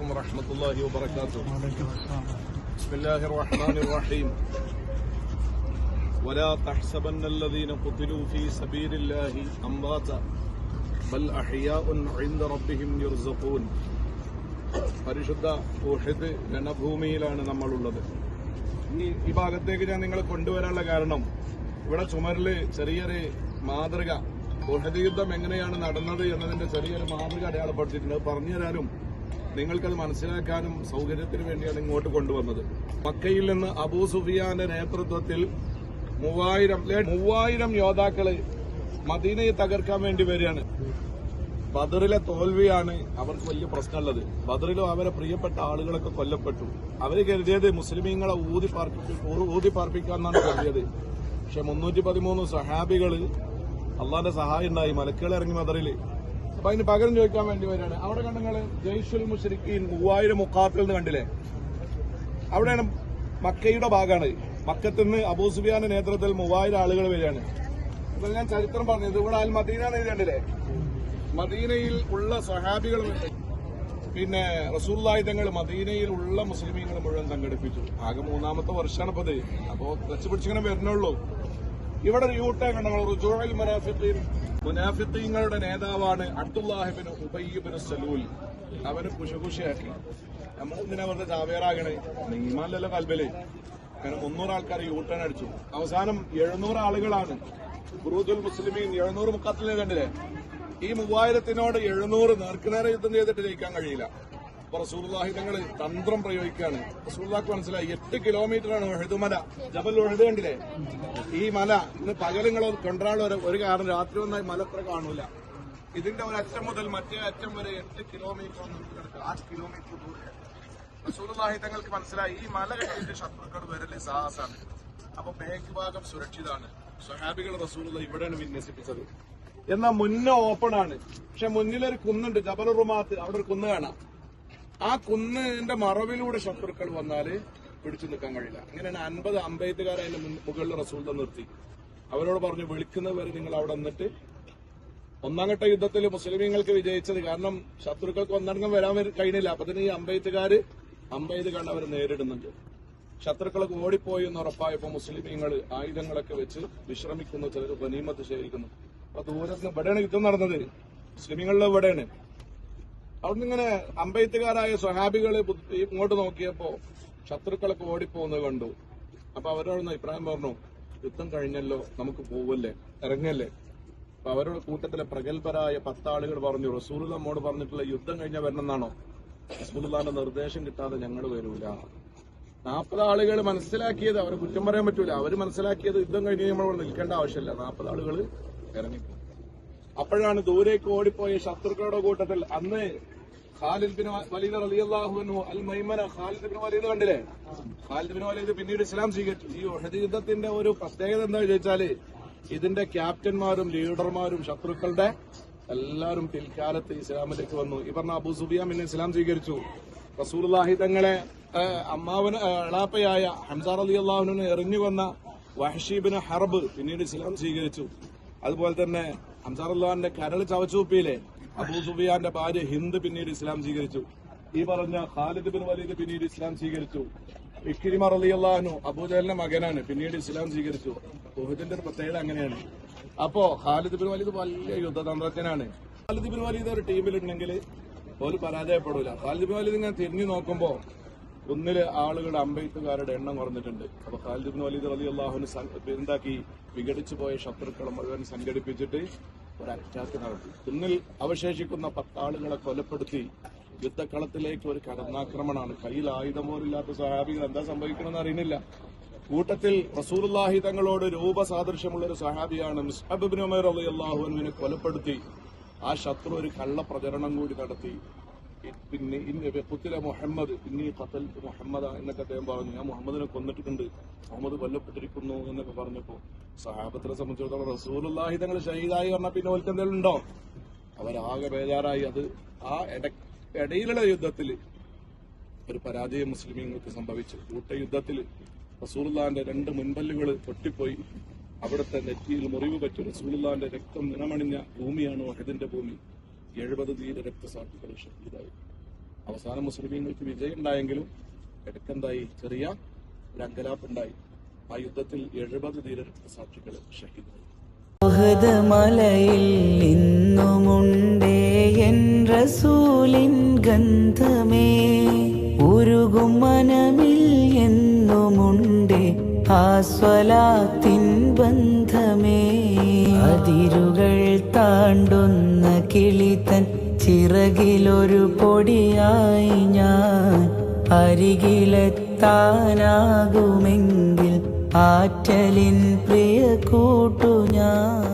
عليكم ورحمة الله وبركاته بسم الله الرحمن الرحيم ولا تحسبن الذين قتلوا في سبيل الله أمواتا بل أحياء عند ربهم يرزقون പരിശുദ്ധ ഊഹിദ് രണഭൂമിയിലാണ് നമ്മളുള്ളത് ഈ ഈ ഭാഗത്തേക്ക് ഞാൻ നിങ്ങളെ കൊണ്ടുവരാനുള്ള കാരണം ഇവിടെ ചുമരില് ചെറിയൊരു മാതൃക ഊഹിദ് യുദ്ധം എങ്ങനെയാണ് നടന്നത് എന്നതിന്റെ ചെറിയൊരു മാതൃക അടയാളപ്പെടുത്തിയിട്ടുണ്ട് അത് പറഞ്ഞു തരാനും നിങ്ങൾക്കത് മനസ്സിലാക്കാനും സൗകര്യത്തിന് വേണ്ടിയാണ് ഇങ്ങോട്ട് കൊണ്ടുവന്നത്. മക്കയിൽ നിന്ന് അബൂ സുഫിയാന്റെ നേതൃത്വത്തിൽ മൂവായിരം മൂവായിരം യോദ്ധാക്കൾ മദീനയെ തകർക്കാൻ വേണ്ടി വരികയാണ്. ബദറിലെ തോൽവിയാണ് അവർക്ക് വലിയ പ്രശ്നമുള്ളത്. ബദറിലും അവരെ പ്രിയപ്പെട്ട ആളുകളൊക്കെ കൊല്ലപ്പെട്ടു. അവർ കരുതിയത് മുസ്ലിമീങ്ങളെ ഊതി പാർപ്പിച്ചു ഊതി പാർപ്പിക്കാന്നാണ് കരുതിയത്. പക്ഷെ മുന്നൂറ്റി പതിമൂന്ന് സഹാബികൾ അള്ളാന്റെ സഹായം ഉണ്ടായി. മലക്കുകൾ ഇറങ്ങി ബദറിൽ അപ്പൊ അതിന് പകരം ചോദിക്കാൻ വേണ്ടി വരികയാണ്. അവിടെ കണ്ടങ്ങൾ ജയ്ഷുൽ മുഷരിക്കീൻ മൂവായിരം മുക്കാത്തിൽ നിന്ന് കണ്ടില്ലേ? അവിടെയാണ് മക്കയുടെ ഭാഗമാണ്. അബൂ അബൂസുബിയാന്റെ നേതൃത്വത്തിൽ മൂവായിരം ആളുകൾ വരികയാണ്. അപ്പൊ ഞാൻ ചരിത്രം പറഞ്ഞത് ഇവിടെ അൽ മദീന കണ്ടില്ലേ? മദീനയിൽ ഉള്ള സഹാബികൾ പിന്നെ റസൂല്ലായി തങ്ങൾ മദീനയിൽ ഉള്ള മുസ്ലിമീങ്ങൾ മുഴുവൻ സംഘടിപ്പിച്ചു ആകെ മൂന്നാമത്തെ വർഷമാണ് ഇപ്പത് അപ്പോ വെച്ച് പിടിച്ചിങ്ങനെ വരുന്നുള്ളൂ. ഇവിടെ ഒരു യൂട്ടേ കണ്ടോ? റുജോയിൽ മുനാഫിത്തീൻ മുനാഫിത്തീങ്ങളുടെ നേതാവാണ് അബ്ദുല്ലാഹിബിന് ഉബയ്യബിന് സലൂൽ. അവന് കുശകുശയാക്കി നമ്മൾ എന്തിനാ വെറുതെ ചാവേറാകണേ നീമാനല്ലോ കൽബൽ? അങ്ങനെ മുന്നൂറ് ആൾക്കാർ യൂട്ടേൺ അടിച്ചു. അവസാനം എഴുന്നൂറ് ആളുകളാണ്. ഖുറൂദുൽ മുസ്ലിമീൻ എഴുന്നൂറ് മുക്കാത്തിലെ കണ്ടില്ലേ? ഈ മൂവായിരത്തിനോട് എഴുന്നൂറ് നേർക്കുനേരെ യുദ്ധം ചെയ്തിട്ട് ജയിക്കാൻ കഴിയില്ല. അപ്പൊ റസൂർലാഹി തങ്ങൾ തന്ത്രം പ്രയോഗിക്കുകയാണ് റസൂർലാക്ക് മനസ്സിലായി എട്ട് കിലോമീറ്റർ ആണ് ഒഴുതുമല ജബൽ ഒഴുത് കണ്ടില്ലേ? ഈ മല ഇന്ന് പകലുകളോ കൊണ്ടാളോ ഒരു കാരണം രാത്രി ഒന്നായി മല അത്ര കാണൂല. ഇതിന്റെ ഒരറ്റം മുതൽ മറ്റേ അറ്റം വരെ എട്ട് കിലോമീറ്റർ നമുക്ക് ആ കിലോമീറ്റർ ദൂരെ. റസൂർലാഹി തങ്ങൾക്ക് മനസ്സിലായി ഈ മല കെട്ടിയിട്ട് ശത്രുക്കൾ വരൽ സാഹസാണ്. അപ്പൊ ബേക്ക് ഭാഗം സുരക്ഷിതാണ്. സ്വഹാബികൾ റസൂലുള്ള ഇവിടെയാണ് വിന്യസിപ്പിച്ചത്. എന്നാൽ മുന്നേ ഓപ്പൺ ആണ്. പക്ഷെ മുന്നിലൊരു കുന്നുണ്ട് ജബൽ റുമാത്ത് അവിടെ ഒരു കുന്ന് കാണാം. ആ കുന്നിന്റെ മറവിലൂടെ ശത്രുക്കൾ വന്നാൽ പിടിച്ചു നിൽക്കാൻ കഴിയില്ല. അങ്ങനെയാണ് അൻപത് അമ്പയത്തുകാരെ അതിന്റെ മുകളിൽ റസൂൽ നിർത്തി. അവരോട് പറഞ്ഞു വിളിക്കുന്നവരെ നിങ്ങൾ അവിടെ നിന്നിട്ട് ഒന്നാം ഘട്ട യുദ്ധത്തിൽ മുസ്ലിമീങ്ങൾക്ക് വിജയിച്ചത് കാരണം ശത്രുക്കൾക്ക് ഒന്നടങ്കം വരാൻ വര- കഴിഞ്ഞില്ല. അപ്പൊ തന്നെ ഈ അമ്പയത്തുകാര് അമ്പയത് കണ്ട് അവർ നേരിടുന്നുണ്ട്. ശത്രുക്കളൊക്കെ ഓടിപ്പോയി എന്ന് ഉറപ്പായപ്പോ മുസ്ലിമീങ്ങൾ ആയുധങ്ങളൊക്കെ വെച്ച് വിശ്രമിക്കുന്നു ചിലർ ഗനീമത്ത് ശേഖരിക്കുന്നു. അപ്പൊ ദൂരത്തിന് ഇവിടെയാണ് യുദ്ധം നടന്നത്. മുസ്ലിമീങ്ങളിൽ ഇവിടെയാണ്. അവിടുന്ന് ഇങ്ങനെ അമ്പയത്തുകാരായ സ്വഹാബികൾ ഇങ്ങോട്ട് നോക്കിയപ്പോ ശത്രുക്കളൊക്കെ ഓടിപ്പോകുന്നത് കണ്ടു. അപ്പൊ അവരോടൊന്ന് അഭിപ്രായം പറഞ്ഞു യുദ്ധം കഴിഞ്ഞല്ലോ നമുക്ക് പോവല്ലേ? ഇറങ്ങല്ലേ? അപ്പൊ അവരുടെ കൂട്ടത്തിലെ പ്രഗത്ഭരായ പത്താളുകൾ പറഞ്ഞു റസൂൽ നമ്മോട് പറഞ്ഞിട്ടുള്ള യുദ്ധം കഴിഞ്ഞ വരണമെന്നാണോ? റസൂലുള്ളാന്റെ നിർദ്ദേശം കിട്ടാതെ ഞങ്ങൾ വരൂല. നാൽപ്പത് ആളുകൾ മനസ്സിലാക്കിയത് അവരെ കുറ്റം പറയാൻ പറ്റൂല. അവർ മനസ്സിലാക്കിയത് യുദ്ധം കഴിഞ്ഞ് നമ്മൾ നിൽക്കേണ്ട ആവശ്യമില്ല. നാൽപ്പത് ആളുകൾ ഇറങ്ങിപ്പോ അപ്പോഴാണ് ദൂരേക്ക് ഓടിപ്പോയ ശത്രുക്കളുടെ കൂട്ടത്തിൽ അന്ന് ഖാലിദ് ബിൻ വലീദ് റളിയല്ലാഹു അൽ മൈമന ഖാലിദ് ബിൻ വലീദ് കണ്ടില്ലേ? ഖാലിദ് ബിൻ വലീദ് പിന്നീട് ഇസ്ലാം സ്വീകരിച്ചു. ഈ ഉഹദ് യുദ്ധത്തിന്റെ ഒരു പ്രത്യേകത എന്താ ചോദിച്ചാൽ ഇതിന്റെ ക്യാപ്റ്റന്മാരും ലീഡർമാരും ശത്രുക്കളുടെ എല്ലാവരും പിൽക്കാലത്ത് ഇസ്ലാമിലേക്ക് വന്നു. ഈ പറഞ്ഞ അബു സുബിയാൻ പിന്നെ ഇസ്ലാം സ്വീകരിച്ചു. റസൂലുള്ളാഹി തങ്ങളെ അമ്മാവന് എളാപ്പയായ ഹംസാർ അലി അള്ളാഹുവിനെ എറിഞ്ഞു വന്ന വഹഷീബിന് ഹർബ് പിന്നീട് ഇസ്ലാം സ്വീകരിച്ചു. അതുപോലെ തന്നെ ഹംസാർ ഹംസാറുല്ലാന്റെ കരൾ ചവച്ചുപ്പിയിലെ അബൂ സുഫിയാന്റെ ഭാര്യ ഹിന്ദ് പിന്നീട് ഇസ്ലാം സ്വീകരിച്ചു. ഈ പറഞ്ഞ ഖാലിദ് ബിൻ വലീദ് പിന്നീട് ഇസ്ലാം സ്വീകരിച്ചു. ഇക്കിരിമ റളിയല്ലാഹു അബൂജഹലിന്റെ മകനാണ് പിന്നീട് ഇസ്ലാം സ്വീകരിച്ചു. ഉഹദിന്റെ ഒരു പ്രത്യേകത അങ്ങനെയാണ്. അപ്പോ ഖാലിദ് ബിൻ വലീദ് വലിയ യുദ്ധതന്ത്രജ്ഞനാണ്. ഖാലിദ് ബിൻ വലീദ് ഒരു ടീമിലുണ്ടെങ്കിൽ ഒരു പരാജയപ്പെടൂല. ഖാലിദ് ബിൻ വലീദ് ഇങ്ങനെ തിരിഞ്ഞു നോക്കുമ്പോ ഒന്നിൽ ആളുകളുടെ അമ്പെയ്ത്തുകാരുടെ എണ്ണം കുറഞ്ഞിട്ടുണ്ട്. അപ്പൊ ഖാലിദ് ബിൻ വലീദ് അള്ളാഹുന് എന്താക്കി? വിഘടിച്ചു പോയ ശത്രുക്കളെ മുഴുവൻ സംഘടിപ്പിച്ചിട്ട് ഒരു അറ്റാക്ക് നടത്തി ഇന്നിൽ അവശേഷിക്കുന്ന പത്താളുകളെ കൊലപ്പെടുത്തി യുദ്ധക്കളത്തിലേക്ക് ഒരു കടന്നാക്രമണമാണ്. കയ്യിൽ ആയുധമോരില്ലാത്ത സഹാബികൾ എന്താ സംഭവിക്കണമെന്ന് അറിയുന്നില്ല. കൂട്ടത്തിൽ റസൂലുള്ളാഹി തങ്ങളോട് രൂപസാദൃശ്യമുള്ള ഒരു സഹാബിയാണ് മുസ്ഹബ് ബിൻ ഉമർ അലി അള്ളാഹുവിനെ കൊലപ്പെടുത്തി. ആ ശത്രു ഒരു കള്ള പ്രചരണം കൂടി നടത്തി. പിന്നെ മുഹമ്മദ് ഇന്നീ ഖത്തൽ മുഹമ്മദ എന്നൊക്കെ അദ്ദേഹം പറഞ്ഞു. ഞാൻ മുഹമ്മദിനെ കൊന്നിട്ടുണ്ട് മുഹമ്മദ് കൊല്ലപ്പെട്ടിരിക്കുന്നു എന്നൊക്കെ പറഞ്ഞപ്പോ സഹാബത്തിനെ സംബന്ധിച്ചിടത്തോളം റസൂലുള്ളാഹി തങ്ങൾ ഷഹീദായി പറഞ്ഞ പിന്നെ ഓൽക്ക് എന്തെങ്കിലും ഉണ്ടോ? അവരാകെ ബേജാറായി. അത് ആ ഇട- ഇടയിലുള്ള യുദ്ധത്തിൽ ഒരു പരാജയം മുസ്ലിമീങ്ങൾക്ക് സംഭവിച്ചു. കൂട്ട യുദ്ധത്തിൽ റസൂലുള്ളാന്റെ രണ്ട് മുൻപല്ലുകൾ പൊട്ടിപ്പോയി. അവിടുത്തെ നെറ്റിയിൽ മുറിവ് പറ്റി റസൂലുള്ളാന്റെ രക്തം നിറമണിഞ്ഞ ഭൂമിയാണ് വഹദിന്റെ ഭൂമി. എഴുപത് ധീര രക്തസാക്ഷികൾ ഷഹീദായി അവസാനം മുസ്ലിമീങ്ങൾക്ക് വിജയം ഉണ്ടായെങ്കിലും ഇടയ്ക്കെന്തായി ചെറിയ ഒരു ആ യുദ്ധത്തിൽ എഴുപത് ധീര രക്തസാക്ഷികൾ ഷഹീദായി. മലയിൽ ഇന്നുമുണ്ടേ എൻ റസൂലിൻ ഗന്ധമേ. ഉരുകും മനമിൽ എന്നുമുണ്ടേ ആസ്വലാത്തിൻ ബന്ധമേ. അതിരുകൾ താണ്ടുന്ന കിളിതൻ ചിറകിലൊരു പൊടിയായി ഞാൻ അരികിലെത്താനാകുമെങ്കിൽ ആറ്റലിൻ പ്രിയ കൂട്ടു ഞാൻ.